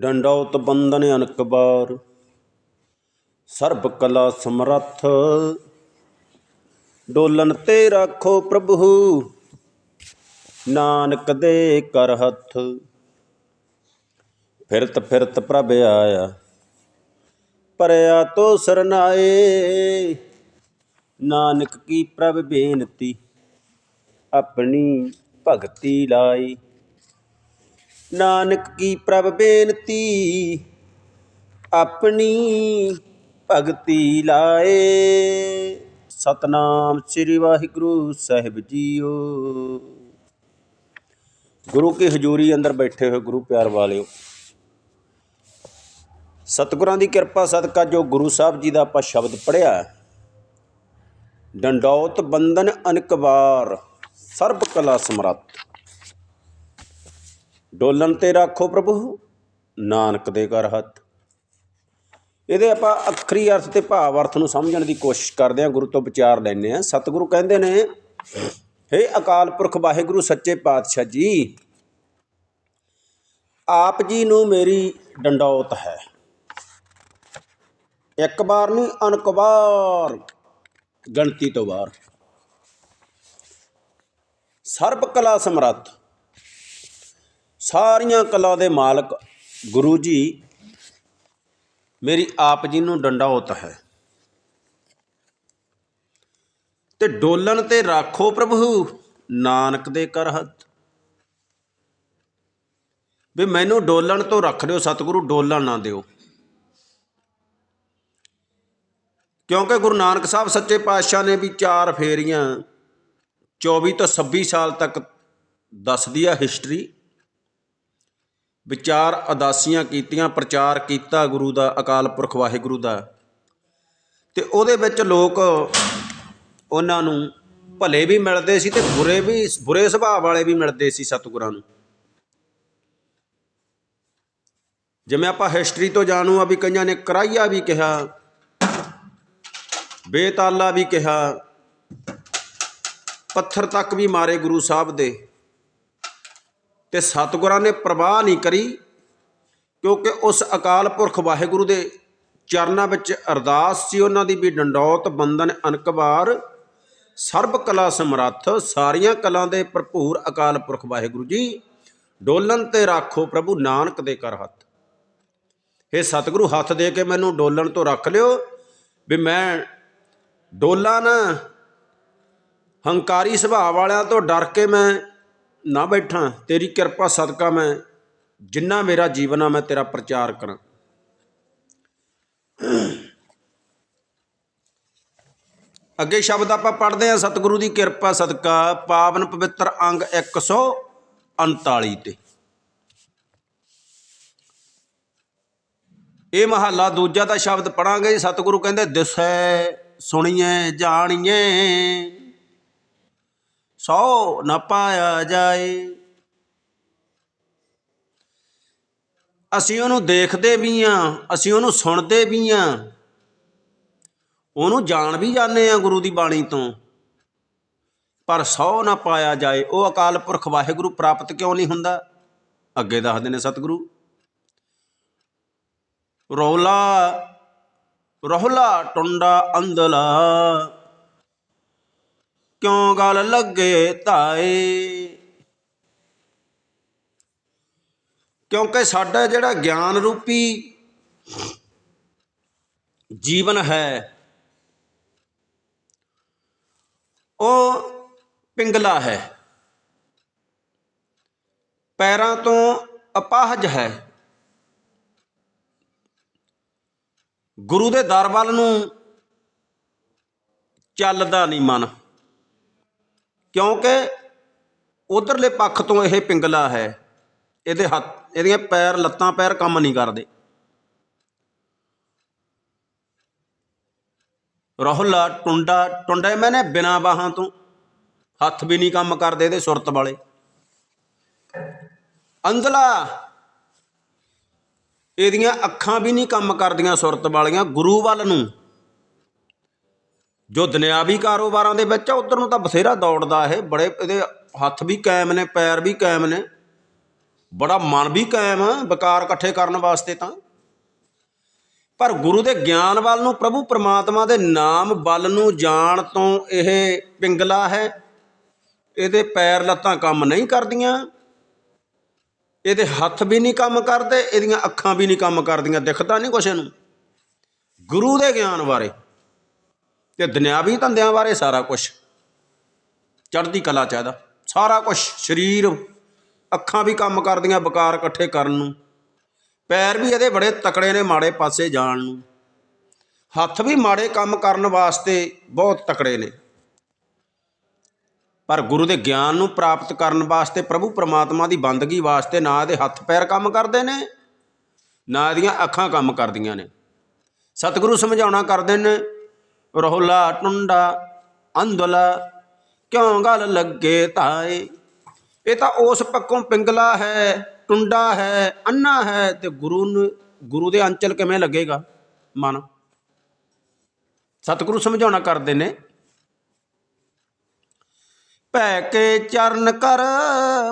ਡੰਡੌਤ ਬੰਦਨ ਅਨਕ ਬਾਰ। ਸਰਬ ਕਲਾ ਸਮਰੱਥ। ਡੋਲਨ ਤੇ ਰਾਖੋ ਪ੍ਰਭੂ। ਨਾਨਕ ਦੇ ਕਰ ਹੱਥ। ਫਿਰਤ ਫਿਰਤ ਪ੍ਰਭ ਆਇਆ। ਪਰਿਆ ਤੋ ਸਰਨਾਏ ਨਾਨਕ ਕੀ ਪ੍ਰਭ ਬੇਨਤੀ। ਆਪਣੀ ਭਗਤੀ ਲਾਈ ਨਾਨਕ ਕੀ ਪ੍ਰਭ ਬੇਨਤੀ, ਆਪਣੀ ਭਗਤੀ ਲਾਏ। ਸਤਨਾਮ ਸ੍ਰੀ ਵਾਹਿਗੁਰੂ ਸਾਹਿਬ ਜੀਓ। ਗੁਰੂ ਕੀ ਹਜ਼ੂਰੀ ਅੰਦਰ ਬੈਠੇ ਹੋਏ ਗੁਰੂ ਪਿਆਰ ਵਾਲਿਓ, ਸਤਿਗੁਰਾਂ ਦੀ ਕਿਰਪਾ ਸਦਕਾ ਜੋ ਗੁਰੂ ਸਾਹਿਬ ਜੀ ਦਾ ਆਪਾਂ ਸ਼ਬਦ ਪੜਿਆ ਡੰਡੌਤ ਬੰਧਨ ਅਨਕਵਾਰ ਸਰਬ ਕਲਾ ਸਮਰੱਥ। ਡੋਲਨ ਤੇ ਰੱਖੋ ਪ੍ਰਭੂ, ਨਾਨਕ ਦੇ ਕਰ ਹੱਥ। ਇਹਦੇ ਆਪਾਂ ਅਖਰੀ ਅਰਥ ਤੇ ਭਾਵ ਅਰਥ ਨੂੰ ਸਮਝਣ ਦੀ ਕੋਸ਼ਿਸ਼ ਕਰਦੇ ਹਾਂ, ਗੁਰੂ ਤੋਂ ਵਿਚਾਰ ਲੈਣੇ ਆ ਸਤਿਗੁਰੂ ਕਹਿੰਦੇ ਨੇ, ਹੇ ਅਕਾਲ ਪੁਰਖ ਵਾਹਿਗੁਰੂ, ਸੱਚੇ ਪਾਤਸ਼ਾਹ ਜੀ, ਆਪ ਜੀ ਨੂੰ ਮੇਰੀ ਡੰਡੌਤ ਹੈ। ਇੱਕ ਵਾਰ ਨਹੀਂ, ਅਨਕ ਵਾਰ, ਗਣਤੀ ਤੋਂ ਬਾਹਰ। ਸਰਬ ਕਲਾ ਸਮਰੱਥ ਸਾਰੀਆਂ ਕਲਾ ਦੇ ਮਾਲਕ ਗੁਰੂ ਜੀ, ਮੇਰੀ ਆਪ ਜੀ ਨੂੰ ਡੰਡੌਤ ਹੈ। ਤੇ ਡੋਲਣ ਤੇ ਰੱਖੋ ਪ੍ਰਭੂ ਨਾਨਕ ਦੇ ਕਰ ਹੱਥ। ਵੀ ਮੈਨੂੰ ਡੋਲਣ ਤੋਂ ਰੱਖ ਦਿਓ, ਸਤਿਗੁਰੂ ਡੋਲਣ ਨਾ ਦਿਓ। ਕਿਉਂਕਿ ਗੁਰੂ ਨਾਨਕ ਸਾਹਿਬ ਸੱਚੇ ਪਾਤਸ਼ਾਹ ਨੇ ਵੀ ਚਾਰ ਫੇਰੀਆਂ 24 ਤੋਂ 26 ਸਾਲ ਤੱਕ ਦੱਸਦੀ ਆ ਹਿਸਟਰੀ ਵਿਚਾਰ ਅਦਾਸੀਆਂ ਕੀਤੀਆਂ, ਪ੍ਰਚਾਰ ਕੀਤਾ ਗੁਰੂ ਦਾ, ਅਕਾਲ ਪੁਰਖ ਵਾਹਿਗੁਰੂ ਦਾ। ਤੇ ਉਹਦੇ ਵਿੱਚ ਲੋਕ ਉਹਨਾਂ ਨੂੰ ਭਲੇ ਵੀ ਮਿਲਦੇ ਸੀ ਤੇ ਬੁਰੇ ਵੀ, ਬੁਰੇ ਸੁਭਾਅ ਵਾਲੇ ਵੀ ਮਿਲਦੇ ਸੀ ਸਤਿਗੁਰਾਂ ਨੂੰ। ਜਿਵੇਂ ਆਪਾਂ ਹਿਸਟਰੀ ਤੋਂ ਜਾਣੂ ਆ ਵੀ ਕਈਆਂ ਨੇ ਕਰਾਈਆ ਵੀ ਕਿਹਾ, ਬੇਤਾਲਾ ਵੀ ਕਿਹਾ, ਪੱਥਰ ਤੱਕ ਵੀ ਮਾਰੇ ਗੁਰੂ ਸਾਹਿਬ ਦੇ। ਤੇ ਸਤਿਗੁਰਾਂ ਨੇ ਪ੍ਰਵਾਹ ਨਹੀਂ ਕਰੀ, ਕਿਉਂਕਿ ਉਸ ਅਕਾਲ ਪੁਰਖ ਵਾਹਿਗੁਰੂ ਦੇ ਚਰਨਾਂ ਵਿੱਚ ਅਰਦਾਸ ਸੀ ਉਹਨਾਂ ਦੀ ਵੀ ਡੰਡੌਤ ਬੰਦਨ ਅਨਕਵਾਰ ਸਰਬ ਕਲਾ ਸਮਰੱਥ, ਸਾਰੀਆਂ ਕਲਾ ਦੇ ਭਰਪੂਰ ਅਕਾਲ ਪੁਰਖ ਵਾਹਿਗੁਰੂ ਜੀ, ਡੋਲਨ ਤੇ ਰੱਖੋ ਪ੍ਰਭੂ ਨਾਨਕ ਦੇ ਕਰ ਹੱਥ। ਇਹ ਸਤਿਗੁਰੂ, ਹੱਥ ਦੇ ਕੇ ਮੈਨੂੰ ਡੋਲਣ ਤੋਂ ਰੱਖ ਲਿਓ, ਵੀ ਮੈਂ ਡੋਲਾ ਨਾ, ਹੰਕਾਰੀ ਸੁਭਾਅ ਵਾਲਿਆਂ ਤੋਂ ਡਰ ਕੇ ਮੈਂ ਨਾ ਬੈਠਾਂ, ਤੇਰੀ ਕਿਰਪਾ ਸਦਕਾ ਮੈਂ, ਜਿੰਨਾ ਮੇਰਾ ਜੀਵਨ ਆ ਮੈਂ ਤੇਰਾ ਪ੍ਰਚਾਰ ਕਰਾਂ। ਅੱਗੇ ਸ਼ਬਦ ਆਪਾਂ ਪੜ੍ਹਦੇ ਹਾਂ, ਸਤਿਗੁਰੂ ਦੀ ਕਿਰਪਾ ਸਦਕਾ, ਪਾਵਨ ਪਵਿੱਤਰ ਅੰਗ 139 ਤੇ। ਇਹ ਮਹੱਲਾ ਦੂਜਾ ਦਾ ਸ਼ਬਦ ਪੜਾਂਗੇ ਸਤਿਗੁਰੂ ਕਹਿੰਦੇ, ਦਿਸੈ ਸੁਣੀਏ ਜਾਣੀਏ ਸੌ ਨਾ ਪਾਇਆ ਜਾਏ। ਅਸੀਂ ਉਹਨੂੰ ਦੇਖਦੇ ਵੀ ਆ, ਅਸੀਂ ਉਹਨੂੰ ਸੁਣਦੇ ਵੀ ਆ। ਉਹਨੂੰ ਜਾਣ ਵੀ ਜਾਂਦੇ ਆ ਗੁਰੂ ਦੀ ਬਾਣੀ ਤੋਂ। ਪਰ ਸੌ ਨਾ ਪਾਇਆ ਜਾਏ, ਉਹ ਅਕਾਲ ਪੁਰਖ ਵਾਹਿਗੁਰੂ ਪ੍ਰਾਪਤ ਕਿਉਂ ਨਹੀਂ ਹੁੰਦਾ? ਅੱਗੇ ਦੱਸਦੇ ਨੇ ਸਤਿਗੁਰੂ। ਰੌਲਾ ਰਹੁਲਾ ਟੁੰਡਾ ਅੰਦਲਾ। ਕਿਉਂ ਗਲ ਲੱਗੇ ਧਾਏ ਕਿਉਂਕਿ ਸਾਡਾ ਜਿਹੜਾ ਗਿਆਨ ਰੂਪੀ ਜੀਵਨ ਹੈ, ਉਹ ਪਿੰਗਲਾ ਹੈ। ਪੈਰਾਂ ਤੋਂ ਅਪਾਹਜ ਹੈ। ਗੁਰੂ ਦੇ ਦਰ ਵੱਲ ਨੂੰ ਚੱਲਦਾ ਨਹੀਂ ਮਨ। ਕਿਉਂਕਿ ਉਧਰਲੇ ਪੱਖ ਤੋਂ ਇਹ ਪਿੰਗਲਾ ਹੈ, ਇਹਦੇ ਹੱਥ, ਇਹਦੀਆਂ ਪੈਰ, ਲੱਤਾਂ, ਪੈਰ ਕੰਮ ਨਹੀਂ ਕਰਦੇ। ਰਹੁਲਾ ਟੁੰਡਾ, ਟੁੰਡੇ ਮੈਨੇ ਬਿਨਾ ਬਾਹਾਂ ਤੋਂ ਹੱਥ ਵੀ ਨਹੀਂ ਕੰਮ ਕਰਦੇ ਇਹਦੇ ਸੁਰਤ ਵਾਲੇ। ਅੰਧਲਾ, ਇਹਦੀਆਂ ਅੱਖਾਂ ਵੀ ਨਹੀਂ ਕੰਮ ਕਰਦੀਆਂ ਸੁਰਤ ਵਾਲੀਆਂ, ਗੁਰੂ ਵੱਲ ਨੂੰ ਜੋ ਦੁਨਿਆਵੀ ਕਾਰੋਬਾਰਾਂ ਦੇ ਵਿੱਚ ਆ, ਉਧਰ ਨੂੰ ਤਾਂ ਬਥੇਰਾ ਦੌੜਦਾ ਇਹ। ਬੜੇ ਇਹਦੇ ਹੱਥ ਵੀ ਕਾਇਮ ਨੇ, ਪੈਰ ਵੀ ਕਾਇਮ ਨੇ। ਬੜਾ ਮਨ ਵੀ ਕਾਇਮ ਆ, ਵਿਕਾਰ ਇਕੱਠੇ ਕਰਨ ਵਾਸਤੇ ਤਾਂ। ਪਰ ਗੁਰੂ ਦੇ ਗਿਆਨ ਵੱਲ ਨੂੰ, ਪ੍ਰਭੂ ਪ੍ਰਮਾਤਮਾ ਦੇ ਨਾਮ ਵੱਲ ਨੂੰ ਜਾਣ ਤੋਂ ਇਹ ਪਿੰਗਲਾ ਹੈ। ਇਹਦੇ ਪੈਰ ਲੱਤਾਂ ਕੰਮ ਨਹੀਂ ਕਰਦੀਆਂ। ਇਹਦੇ ਹੱਥ ਵੀ ਨਹੀਂ ਕੰਮ ਕਰਦੇ, ਇਹਦੀਆਂ ਅੱਖਾਂ ਵੀ ਨਹੀਂ ਕੰਮ ਕਰਦੀਆਂ। ਦਿਖਦਾ ਨਹੀਂ ਕੁਛ ਇਹਨੂੰ। ਗੁਰੂ ਦੇ ਗਿਆਨ ਬਾਰੇ। ਤੇ ਦੁਨਿਆਵੀ ਧੰਦਿਆਂ ਬਾਰੇ ਸਾਰਾ ਕੁਝ ਚੜ੍ਹਦੀ ਕਲਾ ਚ ਸਾਰਾ ਕੁਝ ਸਰੀਰ, ਅੱਖਾਂ ਵੀ ਕੰਮ ਕਰਦੀਆਂ ਵਿਕਾਰ ਇਕੱਠੇ ਕਰਨ ਨੂੰ। ਪੈਰ ਵੀ ਇਹਦੇ ਬੜੇ ਤਕੜੇ ਨੇ ਮਾੜੇ ਪਾਸੇ ਜਾਣ ਨੂੰ। ਹੱਥ ਵੀ ਮਾੜੇ ਕੰਮ ਕਰਨ ਵਾਸਤੇ ਬਹੁਤ ਤਕੜੇ ਨੇ। ਪਰ ਗੁਰੂ ਦੇ ਗਿਆਨ ਨੂੰ ਪ੍ਰਾਪਤ ਕਰਨ ਵਾਸਤੇ, ਪ੍ਰਭੂ ਪਰਮਾਤਮਾ ਦੀ ਬੰਦਗੀ ਵਾਸਤੇ ਨਾ ਇਹਦੇ ਹੱਥ ਪੈਰ ਕੰਮ ਕਰਦੇ ਨੇ, ਨਾ ਇਹਦੀਆਂ ਅੱਖਾਂ ਕੰਮ ਕਰਦੀਆਂ ਨੇ। ਸਤਿਗੁਰੂ ਸਮਝਾਉਣਾ ਕਰਦੇ ਨੇ ਰਹੁਲਾ ਟੁੰਡਾ ਅੰਧਲਾ ਕਿਉਂ ਗੱਲ ਲੱਗੇ ਤਾਏ? ਇਹ ਤਾਂ ਉਸ ਪੱਕੋਂ ਪਿੰਗਲਾ ਹੈ, ਟੁੰਡਾ ਹੈ, ਅੰਨਾ ਹੈ ਤੇ ਗੁਰੂ ਨੂੰ, ਗੁਰੂ ਦੇ ਅੰਚਲ ਕਿਵੇਂ ਲੱਗੇਗਾ? ਮਨ। ਸਤਿਗੁਰੂ ਸਮਝਾਉਣਾ ਕਰਦੇ ਨੇ। ਭੈ ਕੇ ਚਰਨ ਕਰ,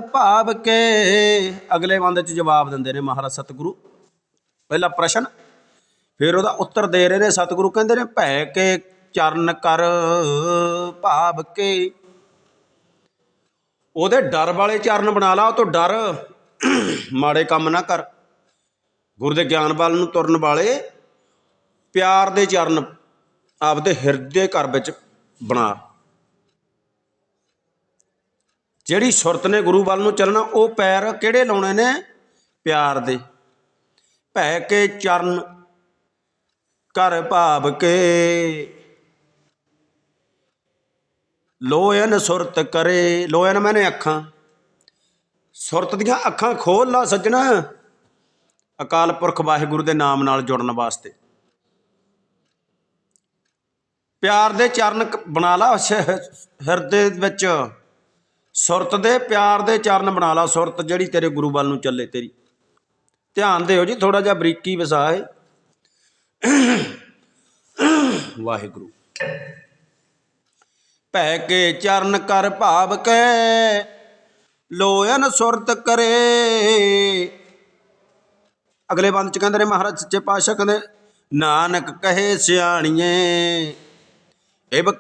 ਭਾਵ ਕੇ। ਅਗਲੇ ਬੰਦੇ ਚ ਜਵਾਬ ਦਿੰਦੇ ਨੇ ਮਹਾਰਾਜ ਸਤਿਗੁਰੂ। ਪਹਿਲਾ ਪ੍ਰਸ਼ਨ, ਫਿਰ ਉਹਦਾ ਉੱਤਰ ਦੇ ਰਹੇ ਨੇ ਸਤਿਗੁਰੂ। ਕਹਿੰਦੇ ਨੇ ਭੈ ਕੇ ਚਰਨ ਕਰ ਭਾਵ ਕੇ। ਉਹਦੇ ਡਰ ਵਾਲੇ ਚਰਨ ਬਣਾ ਲਾ, ਉਹ ਤੋਂ ਡਰ ਮਾੜੇ ਕੰਮ ਨਾ ਕਰ। ਗੁਰੂ ਦੇ ਗਿਆਨ ਵੱਲ ਨੂੰ ਤੁਰਨ ਵਾਲੇ ਪਿਆਰ ਦੇ ਚਰਨ ਆਪਦੇ ਹਿਰਦੇ ਘਰ ਵਿੱਚ ਬਣਾ। ਜਿਹੜੀ ਸੁਰਤ ਨੇ ਗੁਰੂ ਵੱਲ ਨੂੰ ਚੱਲਣਾ, ਉਹ ਪੈਰ ਕਿਹੜੇ ਲਾਉਣੇ ਨੇ? ਪਿਆਰ ਦੇ। ਭੈ ਕੇ ਚਰਨ ਕਰ ਭਾਵ ਕੇ। ਲੋਇਨ ਸੁਰਤ ਕਰੇ, ਲੋਇਨ ਮੈਨੇ ਅੱਖਾਂ। ਸੁਰਤ ਦੀਆਂ ਅੱਖਾਂ ਖੋਲ ਲਾ ਸੱਜਣਾ। ਅਕਾਲ ਪੁਰਖ ਵਾਹਿਗੁਰੂ ਦੇ ਨਾਮ ਨਾਲ ਜੁੜਨ ਵਾਸਤੇ। ਪਿਆਰ ਦੇ ਚਰਨ ਬਣਾ ਲਾ ਹਿਰਦੇ ਵਿੱਚ। ਸੁਰਤ ਦੇ ਪਿਆਰ ਦੇ ਚਰਨ ਬਣਾ ਲਾ ਸੁਰਤ ਜਿਹੜੀ ਤੇਰੇ ਗੁਰੂ ਵੱਲ ਨੂੰ ਚੱਲੇ ਤੇਰੀ। ਧਿਆਨ ਦਿਓ ਜੀ ਥੋੜਾ ਜਿਹਾ ਬਰੀਕੀ ਵਸਾਏ। ਵਾਹਿਗੁਰੂ। ਭੈ ਕੇ ਚਰਨ ਕਰ ਭਾਵ ਕੇ, ਲੋਇਨ ਸੁਰਤ ਕਰੇ। ਅਗਲੇ ਬੰਦ ਚ ਕਹਿੰਦੇ ਨੇ ਮਹਾਰਾਜ ਸੱਚੇ ਪਾਤਸ਼ਾਹ ਕਹਿੰਦੇ, ਨਾਨਕ ਕਹੇ ਸਿਆਣੀਏ, ਇਬ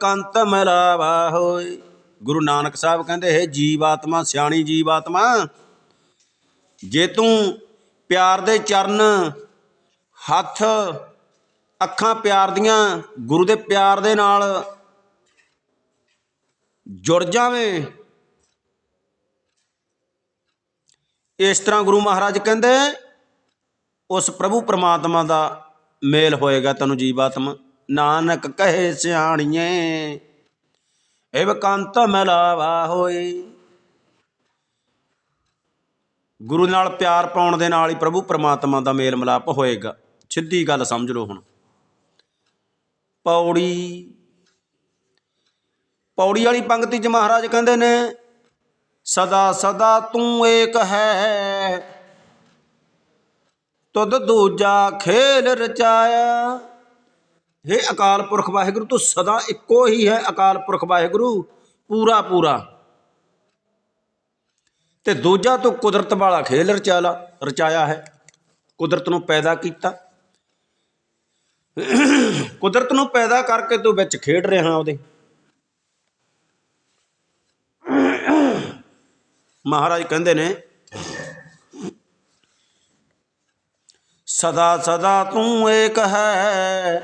ਮਲਾਵਾ ਹੋਏ। ਗੁਰੂ ਨਾਨਕ ਸਾਹਿਬ ਕਹਿੰਦੇ, ਹੈ ਜੀਵਾਤਮਾ, ਸਿਆਣੀ ਜੀਵਾਤਮਾ, ਜੇ ਤੂੰ ਪਿਆਰ ਦੇ ਚਰਨ, ਹੱਥ, ਅੱਖਾਂ ਪਿਆਰ ਦੀਆਂ, ਗੁਰੂ ਦੇ ਪਿਆਰ ਦੇ ਨਾਲ ਜੁੜ ਜਾਵੇਂ। ਇਸ ਤਰ੍ਹਾਂ ਗੁਰੂ ਮਹਾਰਾਜ ਕਹਿੰਦੇ, ਉਸ ਪ੍ਰਭੂ ਪਰਮਾਤਮਾ ਦਾ ਮੇਲ ਹੋਏਗਾ ਤੈਨੂੰ ਜੀਵਾਤਮਾ। ਨਾਨਕ ਕਹੇ ਸਿਆਣੀਏ ਏਵ ਕੰਤ ਮਿਲਾਵਾ ਹੋਏ। ਗੁਰੂ ਨਾਲ ਪਿਆਰ ਪਾਉਣ ਦੇ ਨਾਲ ਹੀ ਪ੍ਰਭੂ ਪਰਮਾਤਮਾ ਦਾ ਮੇਲ ਮਿਲਾਪ ਹੋਏਗਾ। ਸਿੱਧੀ ਗੱਲ ਸਮਝ ਲਓ ਹੁਣ। ਪੌੜੀ ਪੌੜੀ ਵਾਲੀ ਪੰਕਤੀ ਚ ਮਹਾਰਾਜ ਕਹਿੰਦੇ ਨੇ, ਸਦਾ ਸਦਾ ਤੂੰ ਏਕ ਹੈ। ਤੁਧ ਦੂਜਾ ਖੇਲ ਰਚਾਇਆ। हे ਅਕਾਲ ਪੁਰਖ ਵਾਹਿਗੁਰੂ, ਤੂੰ ਸਦਾ ਇੱਕੋ ਹੀ ਹੈ ਅਕਾਲ ਪੁਰਖ ਵਾਹਿਗੁਰੂ, ਪੂਰਾ ਪੂਰਾ। ਤੇ ਦੂਜਾ ਤੂੰ ਕੁਦਰਤ ਵਾਲਾ ਖੇਲ ਰਚਾਲਾ, ਰਚਾਇਆ ਹੈ। ਕੁਦਰਤ ਨੂੰ ਪੈਦਾ ਕੀਤਾ। ਕੁਦਰਤ ਨੂੰ ਪੈਦਾ ਕਰਕੇ ਤੂੰ ਵਿੱਚ ਖੇਡ ਰਿਹਾ ਉਹਦੇ। ਮਹਾਰਾਜ ਕਹਿੰਦੇ ਨੇ, ਸਦਾ ਸਦਾ ਤੂੰ ਏਕ ਹੈ,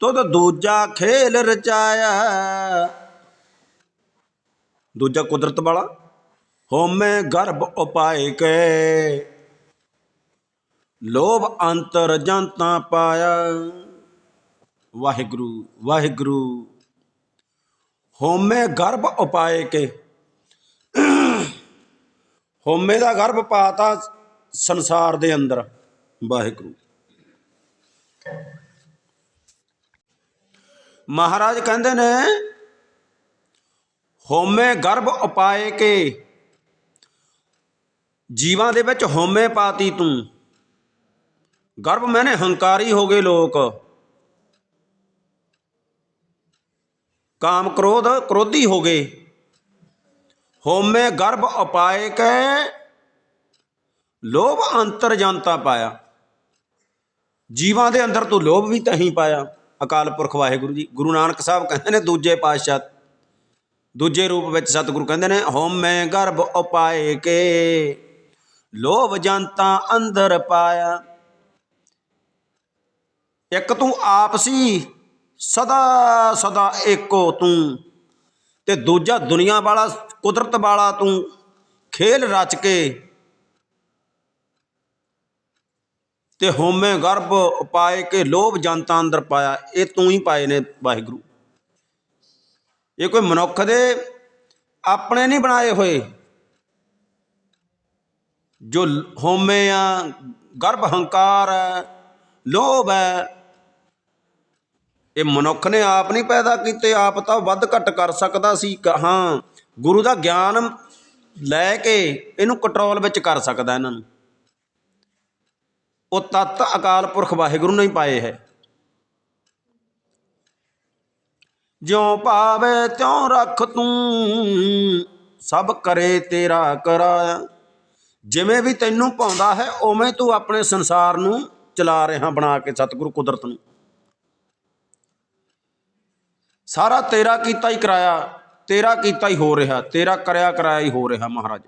ਤੁਧ ਦੂਜਾ ਖੇਲ ਰਚਾਇਆ। ਦੂਜਾ ਕੁਦਰਤ ਵਾਲਾ ਹੋਮੇ ਗਰਭ ਉਪਾਏ ਕੇ, ਲੋਭ ਅੰਤਰ ਜੰਤਾ ਪਾਇਆ। ਵਾਹਿਗੁਰੂ ਵਾਹਿਗੁਰੂ ਹੋਮੇ ਗਰਭ ਉਪਾਏ ਕੇ। ਹੋਮੇ ਦਾ ਗਰਭ ਪਾਤਾ ਸੰਸਾਰ ਦੇ ਅੰਦਰ। ਵਾਹਿਗੁਰੂ। ਮਹਾਰਾਜ ਕਹਿੰਦੇ ਨੇ ਹੋਮੇ ਗਰਭ ਉਪਾਏ ਕੇ, ਜੀਵਾਂ ਦੇ ਵਿੱਚ ਹੋਮੇ ਪਾਤੀ ਤੂੰ। ਗਰਭ ਮੈਨੇ ਹੰਕਾਰੀ ਹੋ ਗਏ ਲੋਕ। ਕਾਮ ਕ੍ਰੋਧ, ਕ੍ਰੋਧੀ ਹੋ ਗਏ। ਹੋਮੇ ਗਰਭ ਉਪਾਏ ਕੇ ਲੋਭ ਅੰਤਰ ਜਨਤਾ ਪਾਇਆ। ਜੀਵਾਂ ਦੇ ਅੰਦਰ ਤੂੰ ਲੋਭ ਵੀ ਤਹੀਂ ਪਾਇਆ। ਅਕਾਲ ਪੁਰਖ ਵਾਹਿਗੁਰੂ ਜੀ, ਗੁਰੂ ਨਾਨਕ ਸਾਹਿਬ ਕਹਿੰਦੇ ਨੇ ਦੂਜੇ ਪਾਤਸ਼ਾਹ, ਦੂਜੇ ਰੂਪ ਵਿੱਚ ਸਤਿਗੁਰੂ ਕਹਿੰਦੇ ਨੇ ਹਉਮੈ ਗਰਭ ਉਪਾਏ ਕੇ, ਲੋਭ ਜਨਤਾ ਅੰਦਰ ਪਾਇਆ। ਇੱਕ ਤੂੰ ਆਪ ਸੀ, ਸਦਾ ਸਦਾ ਏਕੋ ਤੂੰ, ਤੇ ਦੂਜਾ ਦੁਨੀਆ ਵਾਲਾ ਕੁਦਰਤ ਵਾਲਾ ਤੂੰ ਖੇਲ ਰਚ ਕੇ ਤੇ ਹੋਮੇ ਗਰਭ ਉਪਾਏ ਕੇ ਲੋਭ ਜਨਤਾ ਅੰਦਰ ਪਾਇਆ। ਇਹ ਤੂੰ ਹੀ ਪਾਏ ਨੇ ਵਾਹਿਗੁਰੂ। ਇਹ ਕੋਈ ਮਨੁੱਖ ਦੇ ਆਪਣੇ ਨਹੀਂ ਬਣਾਏ ਹੋਏ। ਜੋ ਹੋਮੇ ਆ, ਗਰਭ ਹੰਕਾਰ ਹੈ, ਲੋਭ ਹੈ, ਇਹ ਮਨੁੱਖ ਨੇ ਆਪ ਨਹੀਂ ਪੈਦਾ ਕੀਤੇ। ਆਪ ਤਾਂ ਵੱਧ ਘੱਟ ਕਰ ਸਕਦਾ ਸੀ। ਹਾਂ ਗੁਰੂ ਦਾ ਗਿਆਨ ਲੈ ਕੇ ਇਹਨੂੰ ਕੰਟਰੋਲ ਵਿੱਚ ਕਰ ਸਕਦਾ ਇਹਨਾਂ ਨੂੰ। ਉਹ ਤਤ ਅਕਾਲ ਪੁਰਖ ਵਾਹਿਗੁਰੂ ਨੇ ਹੀ ਪਾਏ ਹੈ। ਜਿਉ ਭਾਵੇ ਤਿਉ ਰੱਖ ਤੂੰ, ਸਭ ਕਰੇ ਤੇਰਾ ਕਰਾਇਆ ਜਿਵੇਂ ਵੀ ਤੈਨੂੰ ਪਾਉਂਦਾ ਹੈ, ਉਵੇਂ ਤੂੰ ਆਪਣੇ ਸੰਸਾਰ ਨੂੰ ਚਲਾ ਰਿਹਾ ਬਣਾ ਕੇ ਸਤਿਗੁਰੂ ਕੁਦਰਤ ਨੂੰ। ਸਾਰਾ ਤੇਰਾ ਕੀਤਾ ਹੀ ਕਰਾਇਆ। ਤੇਰਾ ਕੀਤਾ ਹੀ ਹੋ ਰਿਹਾ, ਤੇਰਾ ਕਰਿਆ ਕਰਾਇਆ ਹੀ ਹੋ ਰਿਹਾ ਮਹਾਰਾਜ।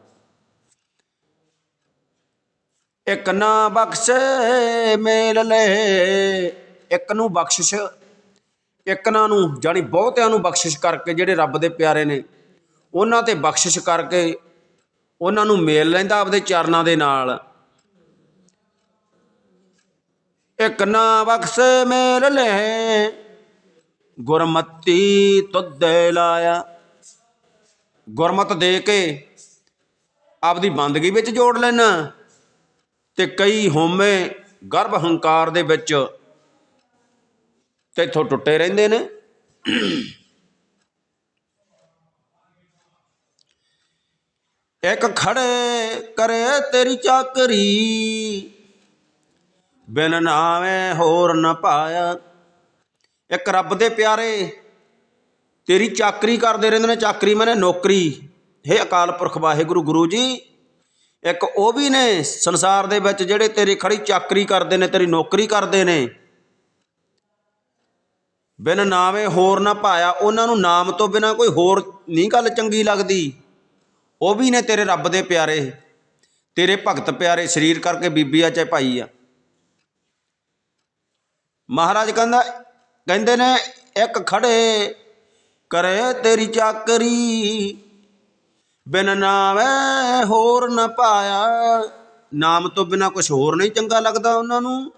ਇੱਕ ਨਾ ਬਖਸ਼ੇ ਮੇਲ ਲੈ, ਇੱਕ ਨੂੰ ਬਖਸ਼ਿਸ਼ ਇੱਕ ਨਾ ਨੂੰ ਜਾਨੀ ਬਹੁਤਿਆਂ ਨੂੰ ਬਖਸ਼ਿਸ਼ ਕਰਕੇ ਜਿਹੜੇ ਰੱਬ ਦੇ ਪਿਆਰੇ ਨੇ, ਉਹਨਾਂ ਤੇ ਬਖਸ਼ਿਸ਼ ਕਰਕੇ ਉਹਨਾਂ ਨੂੰ ਮੇਲ ਲੈਂਦਾ ਆਪਦੇ ਚਰਨਾਂ ਦੇ ਨਾਲ। ਇੱਕ ਨਾ ਬਖਸ਼ ਮੇਲ ਲੈ, ਗੁਰਮਤੀ ਤੁਧੇ ਲਾਇਆ। ਗੁਰਮਤ ਦੇ ਕੇ ਆਪਦੀ ਬੰਦਗੀ ਵਿੱਚ ਜੋੜ ਲੈਣਾ ਤੇ ਕਈ ਹੋਮੇ ਗਰਭ ਹੰਕਾਰ ਦੇ ਵਿੱਚ ਤੇਥੋਂ ਟੁੱਟੇ ਰਹਿੰਦੇ ਨੇ। ਇੱਕ ਖੜੇ ਕਰੇ ਤੇਰੀ ਚਾਕਰੀ, ਬਿਨ ਨਾਵੇਂ ਹੋਰ ਨ ਪਾਇਆ। ਇੱਕ ਰੱਬ ਦੇ ਪਿਆਰੇ ਤੇਰੀ ਚਾਕਰੀ ਕਰਦੇ ਰਹਿੰਦੇ ਨੇ, ਚਾਕਰੀ ਮੈਨੇ ਨੌਕਰੀ। ਹੇ ਅਕਾਲ ਪੁਰਖ ਵਾਹਿਗੁਰੂ ਗੁਰੂ ਜੀ, ਇੱਕ ਉਹ ਵੀ ਨੇ ਸੰਸਾਰ ਦੇ ਵਿੱਚ ਜਿਹੜੇ ਤੇਰੀ ਖੜੀ ਚਾਕਰੀ ਕਰਦੇ ਨੇ, ਤੇਰੀ ਨੌਕਰੀ ਕਰਦੇ ਨੇ। ਬਿਨ ਨਾਵੇਂ ਹੋਰ ਨਾ ਪਾਇਆ ਉਹਨਾਂ ਨੂੰ ਨਾਮ ਤੋਂ ਬਿਨਾ ਕੋਈ ਹੋਰ ਨਹੀਂ ਗੱਲ ਚੰਗੀ ਲੱਗਦੀ। ਉਹ ਵੀ ਨੇ ਤੇਰੇ ਰੱਬ ਦੇ ਪਿਆਰੇ, ਤੇਰੇ ਭਗਤ ਪਿਆਰੇ, ਸਰੀਰ ਕਰਕੇ ਬੀਬੀ ਆ ਚਾਹੇ ਭਾਈ ਆ। ਮਹਾਰਾਜ ਕਹਿੰਦਾ, ਕਹਿੰਦੇ ਨੇ, ਇੱਕ ਖੜੇ ਕਰੇ ਤੇਰੀ ਚਾਕਰੀ, ਬਿਨ ਨਾਵੇਂ ਹੋਰ ਨਾ ਪਾਇਆ। ਨਾਮ ਤੋਂ ਬਿਨਾ ਕੁਝ ਹੋਰ ਨਹੀਂ ਚੰਗਾ ਲੱਗਦਾ ਉਹਨਾਂ ਨੂੰ।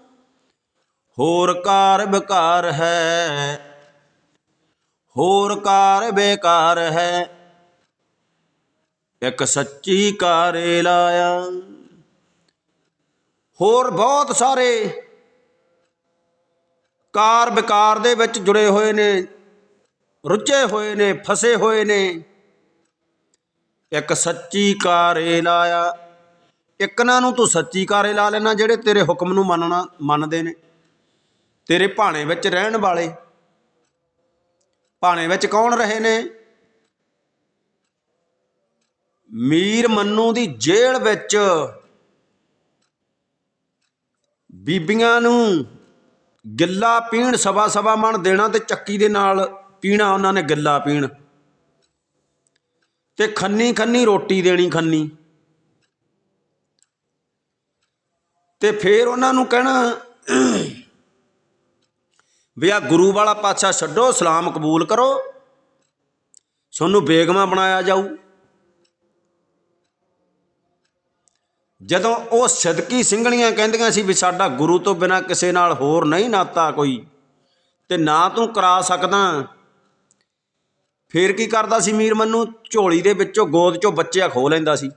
ਹੋਰ ਕਾਰ ਬੇਕਾਰ ਹੈ, ਹੋਰ ਕਾਰ ਬੇਕਾਰ ਹੈ। ਇੱਕ ਸੱਚੀ ਕਾਰੇ ਲਾਇਆ। ਹੋਰ ਬਹੁਤ ਸਾਰੇ ਕਾਰ ਵਿਕਾਰ ਦੇ ਵਿੱਚ ਜੁੜੇ ਹੋਏ ਨੇ। ਰੁੱਝੇ ਹੋਏ ਨੇ, ਫਸੇ ਹੋਏ ਨੇ। ਇੱਕ ਸੱਚੀ ਕਾਰੇ ਲਾਇਆ। ਇੱਕ ਨੂੰ ਤੂੰ ਸੱਚੀ ਕਾਰੇ ਲਾ ਲੈਣਾ, ਜਿਹੜੇ ਤੇਰੇ ਹੁਕਮ ਨੂੰ ਮੰਨਣਾ, ਮੰਨਦੇ ਨੇ। ਤੇਰੇ ਭਾਣੇ ਵਿੱਚ ਰਹਿਣ ਵਾਲੇ, ਭਾਣੇ ਵਿੱਚ ਕੌਣ ਰਹੇ ਨੇ? ਮੀਰ ਮੰਨੂ ਦੀ ਜੇਲ੍ਹ ਵਿੱਚ ਬੀਬੀਆਂ ਨੂੰ ਗਿੱਲਾ ਪੀਣ ਸਵਾ ਸਵਾ ਮਣ ਦੇਣਾ ਤੇ ਚੱਕੀ ਦੇ ਨਾਲ ਪੀਣਾ, ਉਹਨਾਂ ਨੇ ਗਿੱਲਾ ਪੀਣ। ਤੇ ਖੰਨੀ ਖੰਨੀ ਰੋਟੀ ਦੇਣੀ ਖੰਨੀ। ਤੇ ਫੇਰ ਉਹਨਾਂ ਨੂੰ ਕਹਿਣਾ, ਵੀ ਆ ਗੁਰੂ ਵਾਲਾ ਪਾਤਸ਼ਾਹ ਛੱਡੋ, ਸਲਾਮ ਕਬੂਲ ਕਰੋ। ਤੁਹਾਨੂੰ ਬੇਗਮਾ ਬਣਾਇਆ ਜਾਊ। ਜਦੋਂ ਉਹ ਸਦਕੀ ਸਿੰਘਣੀਆਂ ਕਹਿੰਦੀਆਂ ਸੀ ਵੀ ਸਾਡਾ ਗੁਰੂ ਤੋਂ ਬਿਨਾ ਕਿਸੇ ਨਾਲ ਹੋਰ ਨਹੀਂ ਨਾਤਾ ਕੋਈ, ਤੇ ਨਾ ਤੂੰ ਕਰਾ ਸਕਦਾ। ਫੇਰ ਕੀ ਕਰਦਾ ਸੀ ਮੀਰ ਮੰਨੂ? ਝੋਲੀ ਦੇ ਵਿੱਚੋਂ ਗੋਦ ਚੋਂ ਬੱਚਿਆ ਖੋ ਲੈਂਦਾ ਸੀ।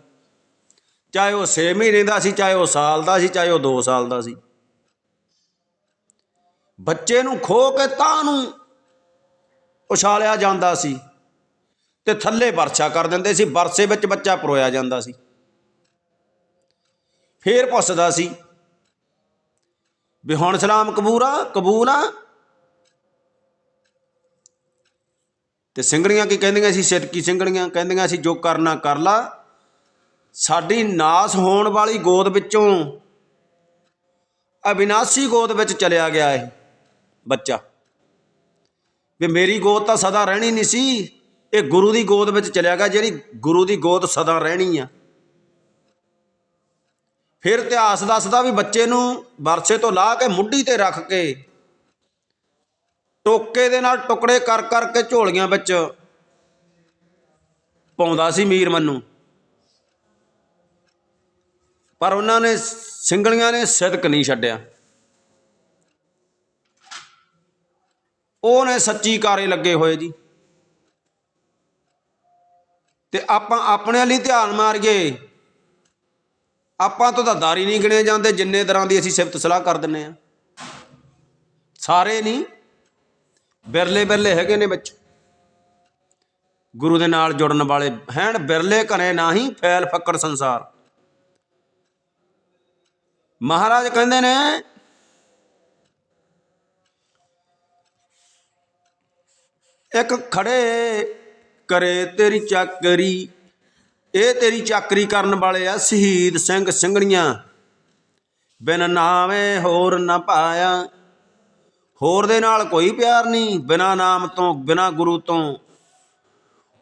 ਚਾਹੇ ਉਹ 6 ਮਹੀਨੇ ਦਾ ਸੀ, ਚਾਹੇ ਉਹ ਸਾਲ ਦਾ ਸੀ, ਚਾਹੇ ਉਹ 2 ਸਾਲ ਦਾ ਸੀ। ਬੱਚੇ ਨੂੰ ਖੋ ਕੇ ਤਾਂ ਨੂੰ ਉਛਾਲਿਆ ਜਾਂਦਾ ਸੀ ਤੇ ਥੱਲੇ ਵਰਛਾ ਕਰ ਦਿੰਦੇ ਸੀ, ਵਰਸੇ ਵਿੱਚ ਬੱਚਾ ਪਰੋਇਆ ਜਾਂਦਾ ਸੀ। ਫੇਰ ਪੁੱਛਦਾ ਸੀ ਵੀ ਹੁਣ ਸਲਾਮ ਕਬੂਲ ਆ ਕਬੂਲ ਆ ਤੇ ਸਿੰਘਣੀਆਂ ਕੀ ਕਹਿੰਦੀਆਂ ਸੀ ਸਿੱਧਕੀ ਸਿੰਘਣੀਆਂ ਕਹਿੰਦੀਆਂ ਸੀ, ਜੋ ਕਰਨਾ ਕਰ ਲਾ। ਸਾਡੀ ਨਾਸ ਹੋਣ ਵਾਲੀ ਗੋਦ ਵਿੱਚੋਂ ਅਬਿਨਾਸੀ ਗੋਦ ਵਿੱਚ ਚਲਿਆ ਗਿਆ ਇਹ ਬੱਚਾ। ਵੀ ਮੇਰੀ ਗੋਦ ਤਾਂ ਸਦਾ ਰਹਿਣੀ ਨਹੀਂ ਸੀ, ਇਹ ਗੁਰੂ ਦੀ ਗੋਦ ਵਿੱਚ ਚਲਿਆ ਗਿਆ, ਜਿਹੜੀ ਗੁਰੂ ਦੀ ਗੋਦ ਸਦਾ ਰਹਿਣੀ ਆ। ਫਿਰ ਇਤਿਹਾਸ ਦੱਸਦਾ ਵੀ ਬੱਚੇ ਨੂੰ ਵਰਸੇ ਤੋਂ ਲਾ ਕੇ ਮੁੱਢੀ ਤੇ ਰੱਖ ਕੇ ਟੋਕੇ ਦੇ ਨਾਲ ਟੁਕੜੇ ਕਰ ਕਰਕੇ ਝੋਲੀਆਂ ਵਿੱਚ ਪਾਉਂਦਾ ਸੀ ਮੀਰ ਮੰਨੂ। ਪਰ ਉਹਨਾਂ ਨੇ ਸਿੰਗਲੀਆਂ ਨੇ ਸਿਦਕ ਨਹੀਂ ਛੱਡਿਆ। ਉਹ ਨੇ ਸੱਚੀ ਕਾਰੇ ਲੱਗੇ ਹੋਏ ਜੀ। ਤੇ ਆਪਾਂ ਆਪਣੇ ਲਈ ਧਿਆਨ ਮਾਰੀਏ। ਆਪਾਂ ਤੋਂ ਤਾਂ ਦਾਰੀ ਨਹੀਂ ਗਿਣੇ ਜਾਂਦੇ, ਜਿੰਨੇ ਤਰ੍ਹਾਂ ਦੀ ਅਸੀਂ ਸਿਫਤ ਸਲਾਹ ਕਰ ਦਿੰਨੇ ਆ। ਸਾਰੇ ਨਹੀਂ ਬਿਰਲੇ ਬਿਰਲੇ ਹੈਗੇ ਨੇ ਵਿੱਚ। ਗੁਰੂ ਦੇ ਨਾਲ ਜੁੜਨ ਵਾਲੇ ਹੈਨ ਬਿਰਲੇ ਘਨੇ ਨਹੀਂ ਫੈਲ ਫੱਕੜ ਸੰਸਾਰ। ਮਹਾਰਾਜ ਕਹਿੰਦੇ ਨੇ, ਇੱਕ ਖੜੇ ਕਰੇ ਤੇਰੀ ਚਾਕਰੀ, ਇਹ ਤੇਰੀ ਚਾਕਰੀ ਕਰਨ ਵਾਲੇ ਆ ਸ਼ਹੀਦ ਸਿੰਘ ਸਿੰਘਣੀਆਂ। ਬਿਨ ਨਾਵੇਂ ਹੋਰ ਨਾ ਪਾਇਆ ਹੋਰ ਦੇ ਨਾਲ ਕੋਈ ਪਿਆਰ ਨਹੀਂ, ਬਿਨਾ ਨਾਮ ਤੋਂ, ਬਿਨਾ ਗੁਰੂ ਤੋਂ।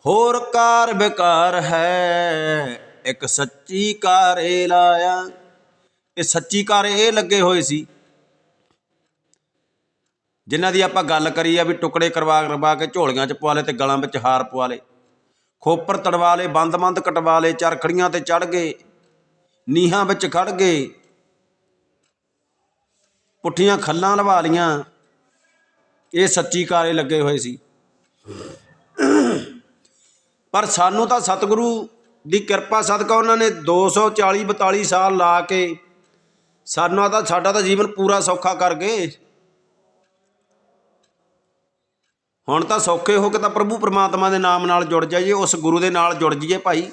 ਹੋਰ ਕਾਰ ਬੇਕਾਰ ਹੈ, ਇੱਕ ਸੱਚੀ ਕਾਰੇ ਲਾਇਆ। ਇਹ ਸੱਚੀ ਕਾਰ ਇਹ ਲੱਗੇ ਹੋਏ ਸੀ। ਜਿਨ੍ਹਾਂ ਦੀ ਆਪਾਂ ਗੱਲ ਕਰੀ ਆ ਵੀ ਟੁਕੜੇ ਕਰਵਾ ਕਰਵਾ ਕੇ ਝੋਲੀਆਂ 'ਚ ਪਵਾ ਲਏ ਤੇ ਗਲਾਂ ਵਿੱਚ ਹਾਰ ਪਵਾ ਲਏ। ਖੋਪਰ ਤੜਵਾ ਲਏ, ਬੰਦ-ਬੰਦ ਕਟਵਾ ਲਏ ਚਰਖੜੀਆਂ ਤੇ ਚੜ ਗਏ, ਨੀਹਾਂ ਵਿੱਚ ਖੜ ਗਏ। ਪੁੱਠੀਆਂ ਖੱਲਾਂ ਲਵਾ ਲੀਆਂ। ਇਹ ਸੱਚੀ ਕਾਰੇ ਲੱਗੇ ਹੋਏ ਸੀ। ਪਰ ਸਾਨੂੰ ਤਾਂ ਸਤਿਗੁਰੂ ਦੀ ਕਿਰਪਾ ਸਦਕਾ ਉਹਨਾਂ ਨੇ 240 42 ਸਾਲ ਲਾ ਕੇ ਸਾਨੂੰ ਤਾਂ ਸਾਡਾ ਤਾਂ ਜੀਵਨ ਪੂਰਾ ਸੌਖਾ ਕਰ ਗਏ। ਹੁਣ ਤਾਂ ਸੌਖੇ ਹੋ ਕੇ ਤਾਂ ਪ੍ਰਭੂ ਪਰਮਾਤਮਾ ਦੇ ਨਾਮ ਨਾਲ ਜੁੜ ਜਾਈਏ, ਉਸ ਗੁਰੂ ਦੇ ਨਾਲ ਜੁੜ ਜਾਈਏ ਭਾਈ।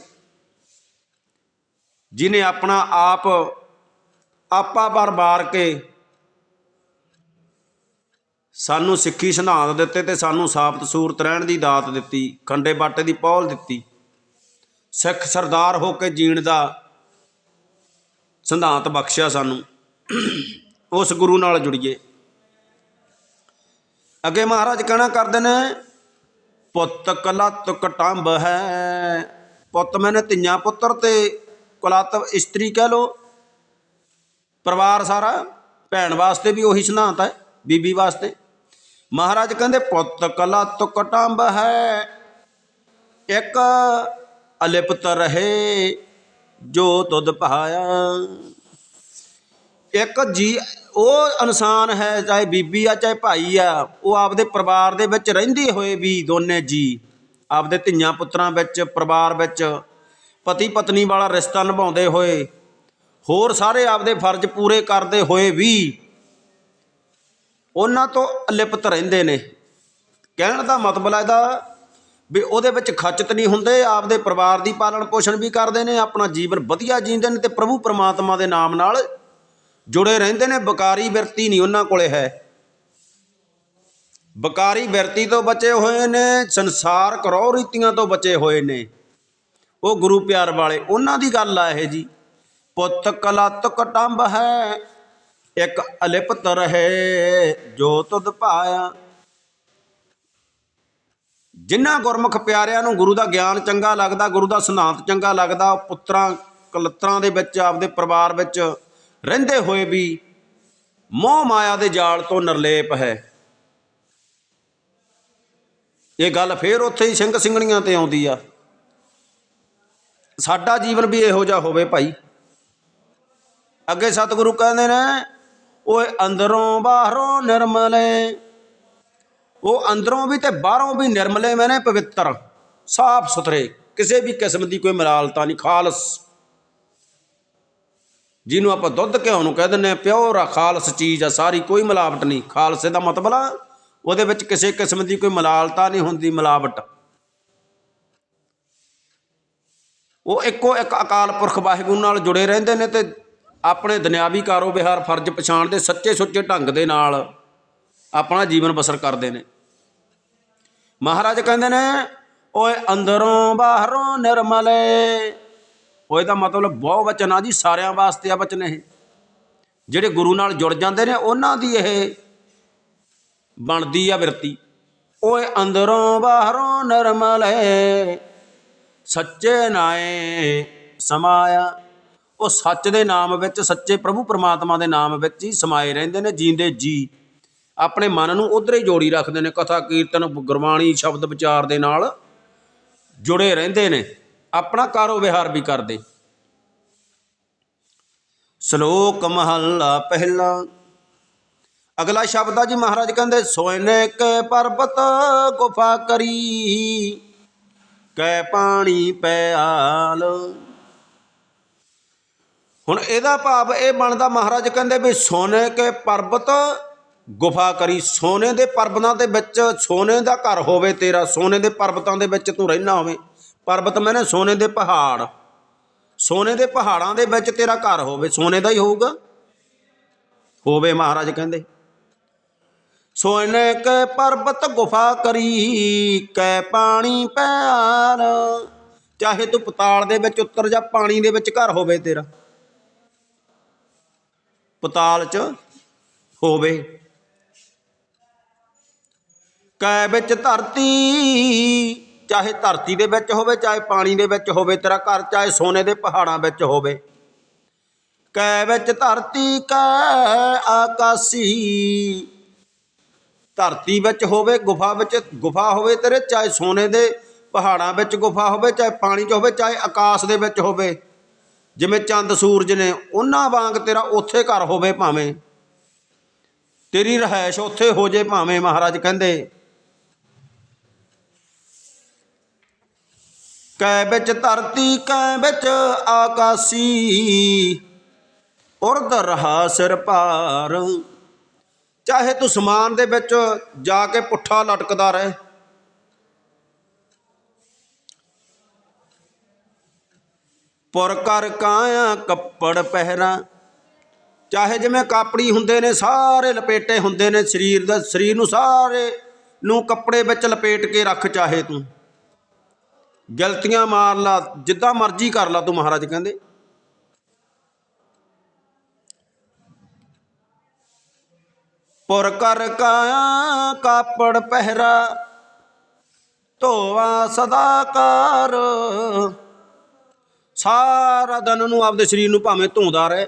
ਜਿਨੇ ਆਪਣਾ ਆਪ ਆਪਾ ਬਾਰ-ਬਾਰ ਕੇ ਸਾਨੂੰ ਸਿੱਖੀ ਸਿਧਾਂਤ ਦਿੱਤੇ ਤੇ ਸਾਨੂੰ ਸਾਬਤ ਸੂਰਤ ਰਹਿਣ ਦੀ ਦਾਤ ਦਿੱਤੀ, ਖੰਡੇ ਬਾਟੇ ਦੀ ਪੌਲ ਦਿੱਤੀ। ਸਿੱਖ ਸਰਦਾਰ ਹੋ ਕੇ ਜੀਣ ਦਾ ਸਿਧਾਂਤ ਬਖਸ਼ਿਆ ਸਾਨੂੰ। ਉਸ ਗੁਰੂ ਨਾਲ ਜੁੜੀਏ। ਅੱਗੇ ਮਹਾਰਾਜ ਕਹਿਣਾ ਕਰਦੇ ਨੇ, ਪੁੱਤ ਕਲਤ ਕਟੰਬ ਹੈ, ਪੁੱਤ ਮੈਨੇ ਧੀਆਂ ਪੁੱਤਰ ਤੇ ਕੁਲਤ ਇਸਤਰੀ ਕਹਿ ਲੋ ਪਰਿਵਾਰ ਸਾਰਾ ਭੈਣ ਵਾਸਤੇ ਵੀ ਉਹੀ ਸਿਧਾਂਤ ਹੈ, ਬੀਬੀ ਵਾਸਤੇ। ਮਹਾਰਾਜ ਕਹਿੰਦੇ, ਪੁੱਤ ਕਲਾ ਕਟੰਬ ਹੈ, ਇੱਕ ਅਲਿਪਤ ਰਹੇ, ਜੋ ਤੁਧ ਪਹਾਇਆ ਇੱਕ ਜੀ, ਉਹ ਇਨਸਾਨ ਹੈ, ਚਾਹੇ ਬੀਬੀ ਆ, ਚਾਹੇ ਭਾਈ ਆ, ਉਹ ਆਪਦੇ ਪਰਿਵਾਰ ਦੇ ਵਿੱਚ ਰਹਿੰਦੇ ਹੋਏ ਵੀ ਦੋਨੇ ਜੀ, ਆਪਦੇ ਧੀਆਂ ਪੁੱਤਰਾਂ ਵਿੱਚ, ਪਰਿਵਾਰ ਵਿੱਚ ਪਤੀ ਪਤਨੀ ਵਾਲਾ ਰਿਸ਼ਤਾ ਨਿਭਾਉਂਦੇ ਹੋਏ, ਹੋਰ ਸਾਰੇ ਆਪਦੇ ਫਰਜ਼ ਪੂਰੇ ਕਰਦੇ ਹੋਏ ਵੀ ਉਹਨਾਂ ਤੋਂ ਅਲਿਪਤ ਰਹਿੰਦੇ ਨੇ। ਕਹਿਣ ਦਾ ਮਤਲਬ ਇਹਦਾ ਵੀ ਉਹਦੇ ਵਿੱਚ ਖਚਤ ਨਹੀਂ ਹੁੰਦੇ, ਆਪਦੇ ਪਰਿਵਾਰ ਦੀ ਪਾਲਣ ਪੋਸ਼ਣ ਵੀ ਕਰਦੇ ਨੇ, ਆਪਣਾ ਜੀਵਨ ਵਧੀਆ ਜੀਂਦੇ ਨੇ ਤੇ ਪ੍ਰਭੂ ਪਰਮਾਤਮਾ ਦੇ ਨਾਮ ਨਾਲ ਜੁੜੇ ਰਹਿੰਦੇ ਨੇ। ਬਕਾਰੀ ਬਿਰਤੀ ਨਹੀਂ ਉਹਨਾਂ ਕੋਲੇ ਹੈ। ਬਕਾਰੀ ਬਿਰਤੀ ਤੋਂ ਬਚੇ ਹੋਏ ਨੇ, ਸੰਸਾਰ ਕਰੋ ਰੀਤੀਆਂ ਤੋਂ ਬਚੇ ਹੋਏ ਨੇ। ਉਹ ਗੁਰੂ ਪਿਆਰ ਵਾਲੇ, ਉਹਨਾਂ ਦੀ ਗੱਲ ਆ ਇਹ ਜੀ। ਪੁੱਤ ਕਲਤ ਕਟੰਬ ਹੈ ਇੱਕ ਅਲਿਪਤ ਰਹੇ ਜੋ ਤੁਧ ਪਾਇਆ। ਜਿਨ੍ਹਾਂ ਗੁਰਮੁਖ ਪਿਆਰਿਆਂ ਨੂੰ ਗੁਰੂ ਦਾ ਗਿਆਨ ਚੰਗਾ ਲੱਗਦਾ, ਗੁਰੂ ਦਾ ਸਿਧਾਂਤ ਚੰਗਾ ਲੱਗਦਾ, ਉਹ ਪੁੱਤਰਾਂ ਕਲਤਰਾਂ ਦੇ ਵਿੱਚ, ਆਪਦੇ ਪਰਿਵਾਰ ਵਿੱਚ ਰਹਿੰਦੇ ਹੋਏ ਵੀ ਮੋਹ ਮਾਇਆ ਦੇ ਜਾਲ ਤੋਂ ਨਿਰਲੇਪ ਹੈ। ਇਹ ਗੱਲ ਫੇਰ ਉੱਥੇ ਹੀ ਸਿੰਘ ਸਿੰਘਣੀਆਂ ਤੇ ਆਉਂਦੀ ਆ। ਸਾਡਾ ਜੀਵਨ ਵੀ ਇਹੋ ਜਿਹਾ ਹੋਵੇ ਭਾਈ। ਅੱਗੇ ਸਤਿਗੁਰੂ ਕਹਿੰਦੇ ਨੇ ਓਏ ਅੰਦਰੋਂ ਬਾਹਰੋਂ ਨਿਰਮਲੇ ਉਹ ਅੰਦਰੋਂ ਵੀ ਤੇ ਬਾਹਰੋਂ ਵੀ ਨਿਰਮਲੇ ਮੈਨੇ ਪਵਿੱਤਰ। ਸਾਫ਼ ਸੁਥਰੇ, ਕਿਸੇ ਵੀ ਕਿਸਮ ਦੀ ਕੋਈ ਮਲਾਲਤਾ ਨਹੀਂ, ਖਾਲਸ। ਜਿਹਨੂੰ ਆਪਾਂ ਦੁੱਧ ਘਿਓ ਨੂੰ ਕਹਿ ਦਿੰਦੇ ਆ ਪਿਓਰ ਆ, ਖਾਲਸ ਚੀਜ਼ ਆ, ਸਾਰੀ ਕੋਈ ਮਿਲਾਵਟ ਨਹੀਂ। ਖਾਲਸੇ ਦਾ ਮਤਲਬ ਆ, ਉਹਦੇ ਵਿੱਚ ਕਿਸੇ ਕਿਸਮ ਦੀ ਕੋਈ ਮਲਾਲਤਾ ਨਹੀਂ ਹੁੰਦੀ, ਮਿਲਾਵਟ। ਉਹ ਇੱਕੋ ਇੱਕ ਅਕਾਲ ਪੁਰਖ ਵਾਹਿਗੁਰੂ ਨਾਲ ਜੁੜੇ ਰਹਿੰਦੇ ਨੇ ਤੇ ਆਪਣੇ ਦੁਨਿਆਵੀ ਕਾਰੋਬਾਰ ਫਰਜ਼ ਪਛਾਣ ਦੇ ਸੱਚੇ ਸੁੱਚੇ ਢੰਗ ਦੇ ਨਾਲ ਆਪਣਾ ਜੀਵਨ ਬਸਰ ਕਰਦੇ ਨੇ। ਮਹਾਰਾਜ ਕਹਿੰਦੇ ਨੇ, ਓਏ ਅੰਦਰੋਂ ਬਾਹਰੋਂ ਨਿਰਮਲੇ ਉਹ ਇਹਦਾ ਮਤਲਬ ਬਹੁ ਵਚਨ ਆ ਜੀ, ਸਾਰਿਆਂ ਵਾਸਤੇ ਆ ਵਚਨ ਇਹ। ਜਿਹੜੇ ਗੁਰੂ ਨਾਲ ਜੁੜ ਜਾਂਦੇ ਨੇ, ਉਹਨਾਂ ਦੀ ਇਹ ਬਣਦੀ ਆ ਬਿਰਤੀ। ਓਏ ਅੰਦਰੋਂ ਬਾਹਰੋਂ ਨਰਮਲ ਹੈ ਸੱਚੇ ਨਾਏ ਸਮਾਇਆ। ਉਹ ਸੱਚ ਦੇ ਨਾਮ ਵਿੱਚ, ਸੱਚੇ ਪ੍ਰਭੂ ਪਰਮਾਤਮਾ ਦੇ ਨਾਮ ਵਿੱਚ ਹੀ ਸਮਾਏ ਰਹਿੰਦੇ ਨੇ, ਜੀਂਦੇ ਜੀ। ਆਪਣੇ ਮਨ ਨੂੰ ਉਧਰ ਹੀ ਜੋੜੀ ਰੱਖਦੇ ਨੇ, ਕਥਾ, ਕੀਰਤਨ, ਗੁਰਬਾਣੀ, ਸ਼ਬਦ ਵਿਚਾਰ ਦੇ ਨਾਲ ਜੁੜੇ ਰਹਿੰਦੇ ਨੇ। ਆਪਣਾ ਕਾਰੋ ਵਿਹਾਰ ਵੀ ਕਰਦੇ। ਸ਼ਲੋਕ ਮਹੱਲਾ ਪਹਿਲਾ। ਅਗਲਾ ਸ਼ਬਦ ਆ ਜੀ ਮਹਾਰਾਜ ਕਹਿੰਦੇ ਸੋਇਨੇ ਕੇ ਪਰਬਤ ਗੁਫਾ ਕਰੀ, ਕੈ ਪਾਣੀ ਪਿਆਲ ਹੁਣ ਇਹਦਾ ਭਾਵ ਇਹ ਬਣਦਾ ਮਹਾਰਾਜ ਕਹਿੰਦੇ ਵੀ ਸੋਨੇ ਕੇ ਪਰਬਤ ਗੁਫਾ ਕਰੀ, ਸੋਨੇ ਦੇ ਪਰਬਤਾਂ ਦੇ ਵਿੱਚ ਸੋਨੇ ਦਾ ਘਰ ਹੋਵੇ ਤੇਰਾ, ਸੋਨੇ ਦੇ ਪਰਬਤਾਂ ਦੇ ਵਿੱਚ ਤੂੰ ਰਹਿਣਾ ਹੋਵੇ। ਪਰਬਤ ਮੈਨੇ ਸੋਨੇ ਦੇ ਪਹਾੜ। ਸੋਨੇ ਦੇ ਪਹਾੜਾਂ ਦੇ ਵਿੱਚ ਤੇਰਾ ਘਰ ਹੋਵੇ, ਸੋਨੇ ਦਾ ਹੀ ਹੋਊਗਾ। ਹੋਵੇ ਮਹਾਰਾਜ ਕਹਿੰਦੇ। ਸੋਨੇ ਕੇ ਪਰਬਤ ਗੁਫਾ ਕਰੀ, ਕੈ ਪਾਣੀ ਪਿਆਰ ਚਾਹੇ ਤੂੰ ਪਤਾਲ ਦੇ ਵਿੱਚ ਉਤਰ ਜਾ, ਪਾਣੀ ਦੇ ਵਿੱਚ ਘਰ ਹੋਵੇ ਤੇਰਾ। ਪਤਾਲ ਚ ਹੋਵੇ। ਕੈ ਵਿੱਚ ਧਰਤੀ, ਚਾਹੇ ਧਰਤੀ ਦੇ ਵਿੱਚ ਹੋਵੇ, ਚਾਹੇ ਪਾਣੀ ਦੇ ਵਿੱਚ ਹੋਵੇ, ਤੇਰਾ ਘਰ ਚਾਹੇ ਸੋਨੇ ਦੇ ਪਹਾੜਾਂ ਵਿੱਚ ਹੋਵੇ। ਕੈ ਵਿੱਚ ਧਰਤੀ, ਕੈ ਆਕਾਸੀ। ਧਰਤੀ ਵਿੱਚ ਹੋਵੇ, ਗੁਫਾ ਵਿੱਚ ਗੁਫਾ ਹੋਵੇ ਤੇਰੇ, ਚਾਹੇ ਸੋਨੇ ਦੇ ਪਹਾੜਾਂ ਵਿੱਚ ਗੁਫਾ ਹੋਵੇ, ਚਾਹੇ ਪਾਣੀ 'ਚ ਹੋਵੇ, ਚਾਹੇ ਆਕਾਸ਼ ਦੇ ਵਿੱਚ ਹੋਵੇ। ਜਿਵੇਂ ਚੰਦ ਸੂਰਜ ਨੇ, ਉਹਨਾਂ ਵਾਂਗ ਤੇਰਾ ਉੱਥੇ ਘਰ ਹੋਵੇ ਭਾਵੇਂ। ਤੇਰੀ ਰਹਿائش ਉੱਥੇ ਹੋ ਜੇ ਭਾਵੇਂ, ਮਹਾਰਾਜ ਕਹਿੰਦੇ। ਕੈ ਵਿੱਚ ਧਰਤੀ, ਕੈ ਵਿੱਚ ਆਕਾਸੀ, ਉਰਦ ਰਹਾ ਸਿਰ ਪਾਰ ਚਾਹੇ ਤੂੰ ਸਮਾਨ ਦੇ ਵਿੱਚ ਜਾ ਕੇ ਪੁੱਠਾ ਲਟਕਦਾ ਰਹੇ। ਪੁਰ ਕਰ ਕਾਇਆ ਕੱਪੜ ਪਹਿਰਾ। ਚਾਹੇ ਜਿਵੇਂ ਕਾਪੜੀ ਹੁੰਦੇ ਨੇ, ਸਾਰੇ ਲਪੇਟੇ ਹੁੰਦੇ ਨੇ ਸਰੀਰ ਦਾ, ਸਰੀਰ ਨੂੰ ਸਾਰੇ ਨੂੰ ਕੱਪੜੇ ਵਿੱਚ ਲਪੇਟ ਕੇ ਰੱਖ ਚਾਹੇ ਤੂੰ। ਗਲਤੀਆਂ ਮਾਰ ਲਾ, ਜਿੱਦਾਂ ਮਰਜ਼ੀ ਕਰ ਲਾ ਤੂੰ ਮਹਾਰਾਜ ਕਹਿੰਦੇ। ਪੁਰ ਕਰ ਕਾਇਆ ਕਾਪੜ ਪਹਿਰਾ, ਧੋਵਾ ਸਦਾ ਕਰ ਸਾਰਾ ਦਿਨ ਨੂੰ ਆਪਦੇ ਸਰੀਰ ਨੂੰ ਭਾਵੇਂ ਧੋਂਦਾ ਰਹੇ।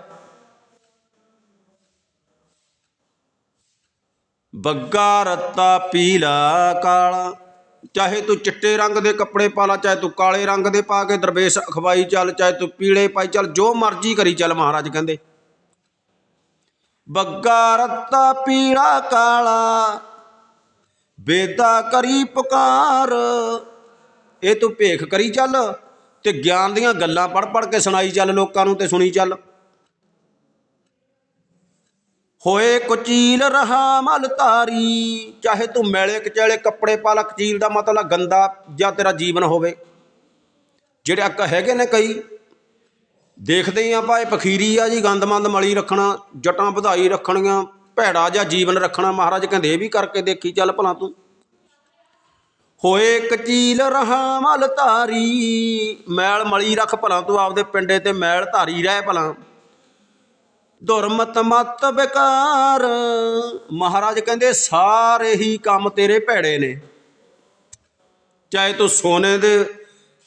ਬੱਗਾ, ਰੱਤਾ, ਪੀਲਾ, ਕਾਲਾ, ਚਾਹੇ ਤੂੰ ਚਿੱਟੇ ਰੰਗ ਦੇ ਕੱਪੜੇ ਪਾ ਲਾ, ਚਾਹੇ ਤੂੰ ਕਾਲੇ ਰੰਗ ਦੇ ਪਾ ਕੇ ਦਰਵੇਸ਼ ਅਖਵਾਈ ਚੱਲ, ਚਾਹੇ ਤੂੰ ਪੀਲੇ ਪਾਈ ਚੱਲ, ਜੋ ਮਰਜ਼ੀ ਕਰੀ ਚੱਲ ਮਹਾਰਾਜ ਕਹਿੰਦੇ। ਬੱਗਾ, ਰੱਤਾ, ਪੀਲਾ, ਕਾਲਾ, ਬੇਦਾ ਕਰੀ ਪੁਕਾਰ, ਇਹ ਤੂੰ ਭੇਖ ਕਰੀ ਚੱਲ। ਤੇ ਗਿਆਨ ਦੀਆਂ ਗੱਲਾਂ ਪੜ ਪੜ ਕੇ ਸੁਣਾਈ ਚੱਲ, ਲੋਕਾਂ ਨੂੰ ਤੇ ਸੁਣੀ ਚੱਲ। ਹੋਏ ਕੁਚੀਲ ਰਹਾ ਮਲ ਤਾਰੀ ਚਾਹੇ ਤੂੰ ਮੈਲੇ ਕਚੇਲੇ ਕੱਪੜੇ ਪਾ ਲਾ, ਕਚੀਲ ਦਾ ਮਤਲਬ ਗੰਦਾ ਜਾਂ ਤੇਰਾ ਜੀਵਨ ਹੋਵੇ। ਜਿਹੜੇ ਅੱਕ ਹੈਗੇ ਨੇ ਕਈ, ਦੇਖਦੇ ਹੀ ਆਪਾਂ ਇਹ ਪਖੀਰੀ ਆ ਜੀ, ਗੰਦਮੰਦ ਮਲੀ ਰੱਖਣਾ, ਜਟਾਂ ਵਧਾਈ ਰੱਖਣੀਆਂ, ਭੈੜਾ ਜਿਹਾ ਜੀਵਨ ਰੱਖਣਾ, ਮਹਾਰਾਜ ਕਹਿੰਦੇ ਇਹ ਵੀ ਕਰਕੇ ਦੇਖੀ ਚੱਲ ਭਲਾ ਤੂੰ। ਹੋਏ ਕਚੀਲ ਰਹਾ ਮਲ ਧਾਰੀ ਮੈਲ ਮਲੀ ਰੱਖ ਭਲਾ ਤੂੰ ਆਪਦੇ ਪਿੰਡੇ ਤੇ ਮੈਲ ਧਾਰੀ ਰਹਿ ਭਲਾ। ਦੁਰਮਤ ਮਤ ਬੇਕਾਰ। ਮਹਾਰਾਜ ਕਹਿੰਦੇ, ਸਾਰੇ ਹੀ ਕੰਮ ਤੇਰੇ ਭੈੜੇ ਨੇ। ਚਾਹੇ ਤੂੰ ਸੋਨੇ ਦੇ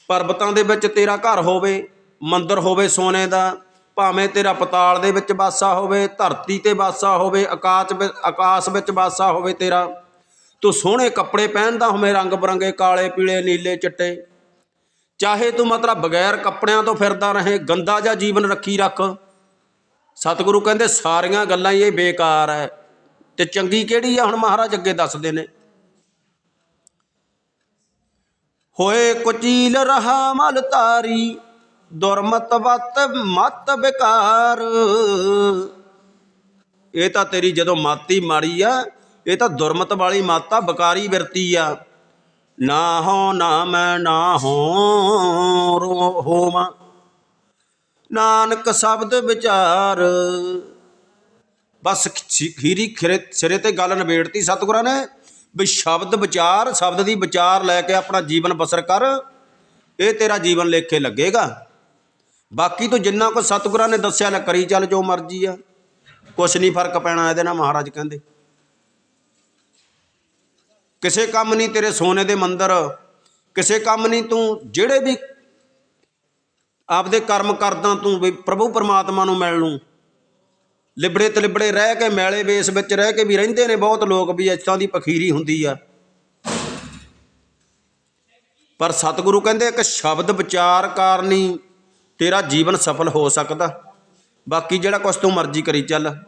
ਪਰਬਤਾਂ ਦੇ ਵਿੱਚ ਤੇਰਾ ਘਰ ਹੋਵੇ, ਮੰਦਰ ਹੋਵੇ ਸੋਨੇ ਦਾ, ਭਾਵੇਂ ਤੇਰਾ ਪਤਾਲ ਦੇ ਵਿੱਚ ਵਾਸਾ ਹੋਵੇ, ਧਰਤੀ ਤੇ ਵਾਸਾ ਹੋਵੇ, ਆਕਾਸ਼ ਵਿੱਚ ਆਕਾਸ਼ ਵਿੱਚ ਵਾਸਾ ਹੋਵੇ ਤੇਰਾ। ਤੂੰ ਸੋਹਣੇ ਕੱਪੜੇ ਪਹਿਨਦਾ ਹੋਵੇਂ, ਰੰਗ ਬਰੰਗੇ ਕਾਲੇ, ਪੀਲੇ, ਨੀਲੇ ਚਿੱਟੇ। ਚਾਹੇ ਤੂੰ ਮਤਲਬ ਬਗੈਰ ਕੱਪੜਿਆਂ ਤੋਂ ਫਿਰਦਾ ਰਹੇ, ਗੰਦਾ ਜਿਹਾ ਜੀਵਨ ਰੱਖੀ ਰੱਖ। ਸਤਿਗੁਰੂ ਕਹਿੰਦੇ, ਸਾਰੀਆਂ ਗੱਲਾਂ ਇਹ ਬੇਕਾਰ ਹੈ ਤੇ ਚੰਗੀ ਕਿਹੜੀ ਆ? ਹੁਣ ਮਹਾਰਾਜ ਅੱਗੇ ਦੱਸਦੇ ਨੇ। ਹੋਏ ਕੁਚੀਲ ਰਹਾ ਮਲ ਤਾਰੀ, ਦੁਰਮਤ ਵਤ ਮਤ ਬੇਕਾਰ। ਇਹ ਤਾਂ ਤੇਰੀ ਜਦੋਂ ਮਾਤੀ ਮਾੜੀ ਆ ਇਹ ਤਾਂ ਦੁਰਮਤ ਵਾਲੀ ਮਾਤਾ ਬਕਾਰੀ ਵਰਤੀ ਆ। ਨਾ ਹੋ ਨਾ ਮੈਂ ਨਾ ਹੋ ਰੋ ਹੋਵਾਂ। ਨਾਨਕ ਸ਼ਬਦ ਵਿਚਾਰ। ਬਸ ਖੀਰੀ ਖਿਰੇ, ਸਿਰੇ ਤੇ ਗੱਲ ਨਿਬੇੜਤੀ ਸਤਿਗੁਰਾਂ ਨੇ। ਵੀ ਸ਼ਬਦ ਵਿਚਾਰ, ਸ਼ਬਦ ਦੀ ਵਿਚਾਰ ਲੈ ਕੇ ਆਪਣਾ ਜੀਵਨ ਬਸਰ ਕਰ। ਇਹ ਤੇਰਾ ਜੀਵਨ ਲੇਖੇ ਲੱਗੇਗਾ। ਬਾਕੀ ਤੂੰ ਜਿੰਨਾ ਕੁ ਸਤਿਗੁਰਾਂ ਨੇ ਦੱਸਿਆ ਲੈ ਕਰੀ ਚੱਲ ਜੋ ਮਰਜ਼ੀ ਆ। ਕੁਛ ਨਹੀਂ ਫ਼ਰਕ ਪੈਣਾ ਇਹਦੇ ਨਾਲ ਮਹਾਰਾਜ ਕਹਿੰਦੇ। ਕਿਸੇ ਕੰਮ ਨਹੀਂ ਤੇਰੇ ਸੋਨੇ ਦੇ ਮੰਦਰ, ਕਿਸੇ ਕੰਮ ਨਹੀਂ ਤੂੰ ਜਿਹੜੇ ਵੀ ਆਪਦੇ ਕਰਮ ਕਰਦਾ ਤੂੰ ਵੀ ਪ੍ਰਭੂ ਪਰਮਾਤਮਾ ਨੂੰ ਮਿਲ ਲੂੰ ਲਿਬੜੇ ਤਲਿਬੜੇ ਰਹਿ ਕੇ ਮੈਲੇ ਵੇਸ ਵਿੱਚ ਰਹਿ ਕੇ ਵੀ ਰਹਿੰਦੇ ਨੇ ਬਹੁਤ ਲੋਕ ਵੀ ਇਸ ਤਰ੍ਹਾਂ ਦੀ ਪਖੀਰੀ ਹੁੰਦੀ ਆ। ਪਰ ਸਤਿਗੁਰੂ ਕਹਿੰਦੇ ਇੱਕ ਸ਼ਬਦ ਵਿਚਾਰ ਕਾਰਨੀ ਤੇਰਾ ਜੀਵਨ ਸਫਲ ਹੋ ਸਕਦਾ। ਬਾਕੀ ਜਿਹੜਾ ਕੁਛ ਤੂੰ ਮਰਜ਼ੀ ਕਰੀ ਚੱਲ।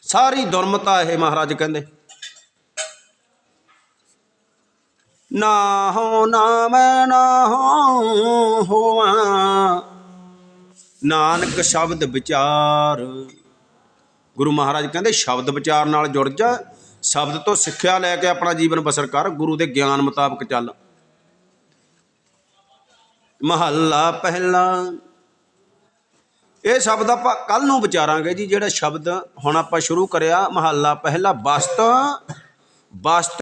ਸਾਰੀ ਦੁਰਮਤਾ ਇਹ ਮਹਾਰਾਜ ਕਹਿੰਦੇ। ਨਾ ਹੋ ਨਾ ਨਾ ਹੋ ਹੋਵਾਂ ਨਾਨਕ ਸ਼ਬਦ ਵਿਚਾਰ। ਗੁਰੂ ਮਹਾਰਾਜ ਕਹਿੰਦੇ, ਸ਼ਬਦ ਵਿਚਾਰ ਨਾਲ ਜੁੜ ਜਾ। ਸ਼ਬਦ ਤੋਂ ਸਿੱਖਿਆ ਲੈ ਕੇ ਆਪਣਾ ਜੀਵਨ ਬਸਰ ਕਰ। ਗੁਰੂ ਦੇ ਗਿਆਨ ਮੁਤਾਬਕ ਚੱਲ। ਮਹੱਲਾ ਪਹਿਲਾ। ਇਹ ਸ਼ਬਦ ਆਪਾਂ ਕੱਲ ਨੂੰ ਵਿਚਾਰਾਂਗੇ ਜੀ, ਜਿਹੜਾ ਸ਼ਬਦ ਹੁਣ ਆਪਾਂ ਸ਼ੁਰੂ ਕਰਿਆ। ਮਹੱਲਾ ਪਹਿਲਾ, ਬਸਤ। ਬਸਤ